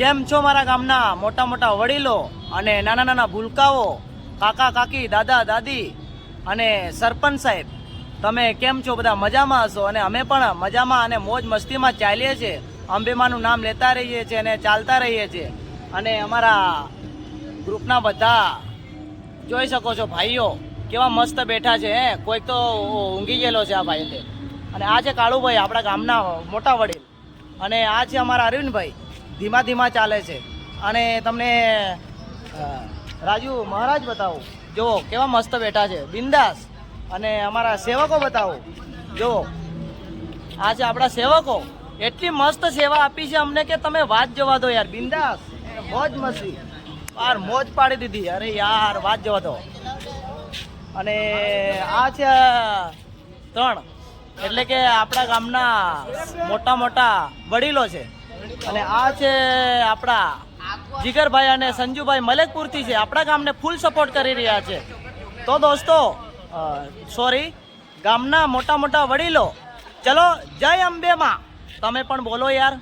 કેમ છો મારા ગામના મોટા મોટા વડીલો અને નાના નાના ભૂલકાઓ? કાકા, કાકી, દાદા, દાદી અને સરપંચ સાહેબ, તમે કેમ છો? બધા મજામાં હશો? અને અમે પણ મજામાં અને મોજ મસ્તીમાં ચાલીએ છીએ. અંબેમાનું નામ લેતા રહીએ છીએ અને ચાલતા રહીએ છીએ. અને અમારા ગ્રુપના બધા જોઈ શકો છો ભાઈઓ, કેવા મસ્ત બેઠા છે, હે? કોઈક તો ઊંઘી ગયેલો છે આ ભાઈ અને આ છે કાળુભાઈ, આપણા ગામના મોટા વડીલ. અને આ છે અમારા અરવિંદભાઈ. ધીમા ધીમા ચાલે છે. અને તમને રાજુ મહારાજ બતાવું. જુઓ કેવા મસ્ત બેઠા છે. બિંદાસ. અને અમારા સેવકો બતાવો. જુઓ આ છે આપણા સેવકો. એટલી મસ્ત સેવા આપી છે અમને કે તમે વાત જવા દો યાર. બિંદાસ. મોજ મસ્તી. યાર, મોજ પાડી દીધી. અરે યાર, વાત જવા દો. અને આ છે ત્રણ. એટલે કે આપણા ગામના મોટા મોટા વડીલો છે. અને આ છે આપણા જીગરભાઈ અને સંજુભાઈ મલેકપુરથી છે. આપણા ગામને ફૂલ સપોર્ટ કરી રહ્યા છે. તો દોસ્તો સોરી ગામના મોટા મોટા વડીલો, ચલો જય અંબેમાં. તમે પણ બોલો યાર.